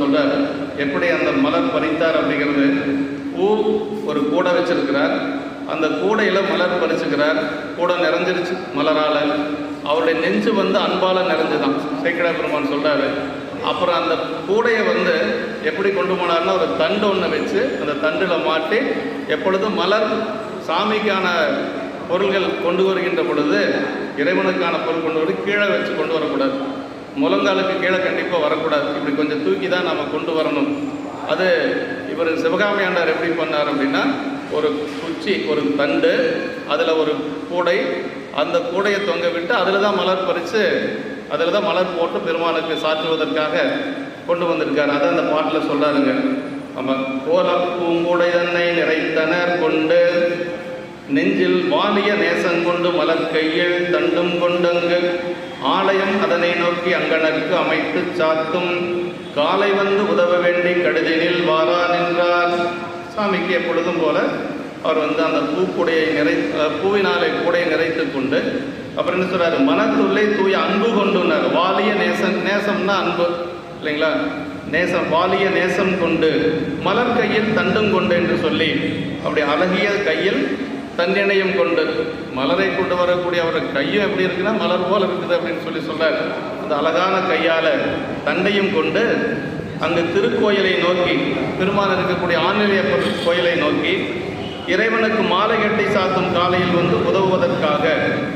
சொல்றார் எப்படி அந்த மலர் பறித்தார்? அப்படிங்கிறது பூ ஒரு கூடை வச்சிருக்கிறார். அந்த கூடையில மலர் பறிச்சுக்கிறார். கூடை நிறைஞ்சிருச்சு மலரால. அவருடைய நெஞ்சு வந்து அன்பால நிறைஞ்சுதான். சேக்கடா பெருமான் சொல்றாரு. அப்புறம் அந்த கூடையை வந்து எப்படி கொண்டு போனார்னா ஒரு தண்டு ஒன்று வச்சு அந்த தண்டில் மாட்டி எப்பொழுதும் மலர் சாமிக்கான பொருள்கள் கொண்டு வருகின்ற பொழுது இறைவனுக்கான பொருள் கொண்டு வர கீழே வச்சு கொண்டு வரக்கூடாது. முழங்காலுக்கு கீழே கண்டிப்பாக வரக்கூடாது. இப்படி கொஞ்சம் தூக்கி தான் நம்ம கொண்டு வரணும். அது இவர் சிவகாமி ஆண்டார் எப்படி பண்ணார் அப்படின்னா ஒரு குச்சி ஒரு தண்டு அதில் ஒரு கூடை அந்த கூடையை தொங்க விட்டு அதில் தான் மலர் பறித்து அதில் தான் மலர் போட்டு பெருமானுக்கு சாற்றுவதற்காக கொண்டு வந்திருக்காரு. அதை அந்த பாட்டில் சொல்கிறாருங்க நம்ம கோலப்பூங்கூடை தன்னை நிறைத்தனர் கொண்டு நெஞ்சில் வாலிய நேசங்கொண்டு மலர் கையில் தண்டும் கொண்டங்கு ஆலயம் அதனை நோக்கி அங்கனருக்கு அமைத்து சாத்தும். காலை வந்து உதவ வேண்டி கடுதினில் வாரா நின்றார். சாமிக்கு எப்பொழுதும் போல அவர் வந்து அந்த பூக்குடையை நிறை பூவினாலை பூவினாலே கூடையை நிறைத்து கொண்டு அப்புறம் என்ன சொல்றாரு? மனத்துள்ளே தூய அன்பு கொண்டுனர் வாலிய நேசம் நேசம்னா அன்பு இல்லைங்களா? நேசம் வாலிய நேசம் கொண்டு மலர் கையில் தண்டும் கொண்டு என்று சொல்லி அப்படி அழகிய கையில் தன்னிணையம் கொண்டு மலரை கொண்டு வரக்கூடிய அவரது கையும் எப்படி இருக்குன்னா மலர் போல் இருக்குது அப்படின்னு சொல்லி சொல்றாரு. அந்த அழகான கையால் தண்டையும் கொண்டு அங்கு திருக்கோயிலை நோக்கி பெருமான் இருக்கக்கூடிய ஆன்மீக கோயிலை நோக்கி இறைவனுக்கு மாலை கட்டி சாத்தும் காலையில் வந்து உதவுவதற்காக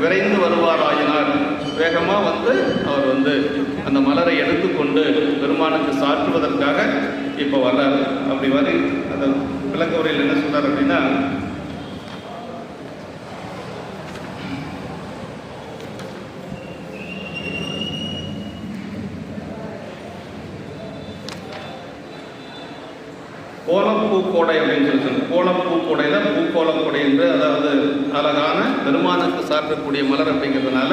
விரைந்து வருவாராயினார். வேகமாக வந்து அவர் வந்து அந்த மலரை எடுத்துக்கொண்டு பெருமானுக்கு சாற்றுவதற்காக இப்போ வர்றார். அப்படி வரி அந்த விளக்க உரையில் என்ன சொன்னார் அப்படின்னா கோலம் பூக்கோடை அப்படின்னு சொல்லி சொல்லுங்க கோலம் பூக்கோடையில் பூக்கோலம் கோடை என்று அதாவது அழகான பெருமானுக்கு சாற்றக்கூடிய மலர் அப்படிங்கிறதுனால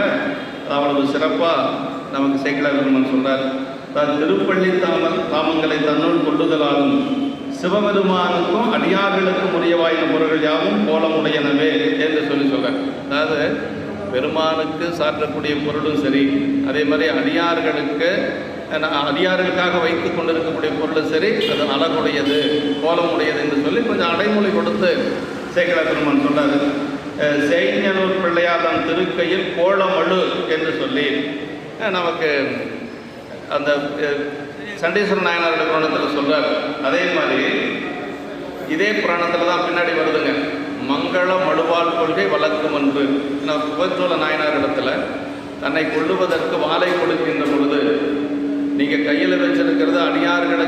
அவ்வளவு சிறப்பாக நமக்கு சேக்கிழ பெருமான் சொல்கிறார் தான் திருப்பள்ளி தாம தாமங்களை தன்னுள் கொள்ளுதலாகும் சிவபெருமானுக்கும் அடியார்களுக்கும் உரியவாயின பொருள்கள் யாவும் கோலமுடையனவே என்று சொல்லி சொல்கிறார் அதாவது பெருமானுக்கு சாற்றக்கூடிய பொருளும் சரி அதே மாதிரி அடியார்களுக்கு அஹ், வைத்து கொண்டிருக்கக்கூடிய பொருளும் சரி அது அழகுடையது கோலமுடையது என்று சொல்லி கொஞ்சம் அடைமொழி கொடுத்து சேகர பெருமான் சொல்றாரு. சேஞ்சனூர் பிள்ளையார் தன் திருக்கையில் கோலமழு என்று சொல்லி நமக்கு அந்த அஹ், சண்டீஸ்வர நாயனாருடைய புராணத்தில் சொல்றார். அதே மாதிரி இதே புராணத்தில் தான் பின்னாடி வருதுங்க. மங்கள மழுவால் கொள்கை வழக்கும் என்று நான் புகழ்ச்சோழ நாயனார் இடத்துல தன்னை கொள்ளுவதற்கு வாழை கொடுக்கின்ற பொழுது நீங்கள் கையில் வச்சிருக்கிறது அடியார்களை